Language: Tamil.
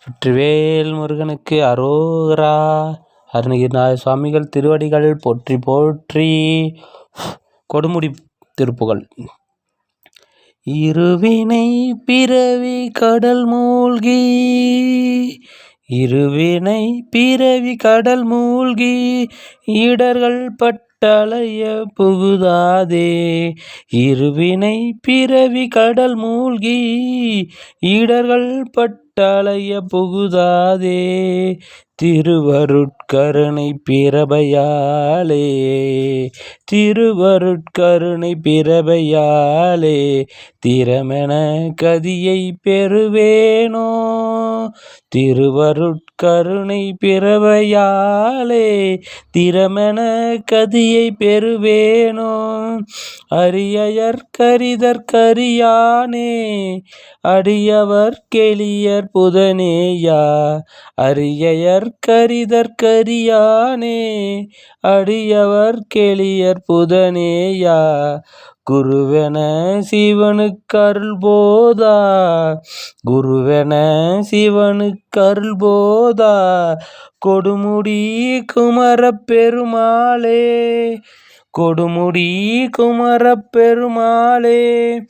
வெற்றிவேல் முருகனுக்கு அரோகரா. அருணகிரிநாத சுவாமிகள் திருவடிகள் போற்றி போற்றி. கொடுமுடி திருப்புகள் இருவினை பிறவி கடல் மூழ்கி. இருவினை பிறவி கடல் மூழ்கி. இடர்கள் பட்டலைய புகுதாதே. இருவினை பிறவி கடல் மூழ்கி. இடர்கள் பட்டலைய புகுதாதே. திருவருட்கருணை பிறபையாலே திருவருட்கருணை பிறபையாலே திறமென கதியை பெறுவேனோ திருவருட்கருணை பிறவையாலே திறமென கதியை பெறுவேனோ அரியயற்கரிதற்கரியானே அடியவர் கெளியர் புதனேயா அரியயர் கரிதற்கரியானே அடியவர் கெளியர் புதனேயா. குருவென சிவனுக்கருள் போதா. குருவென சிவனுக்கருள் போதா. கொடுமுடி குமர பெருமாளே கொடுமுடி குமர பெருமாளே.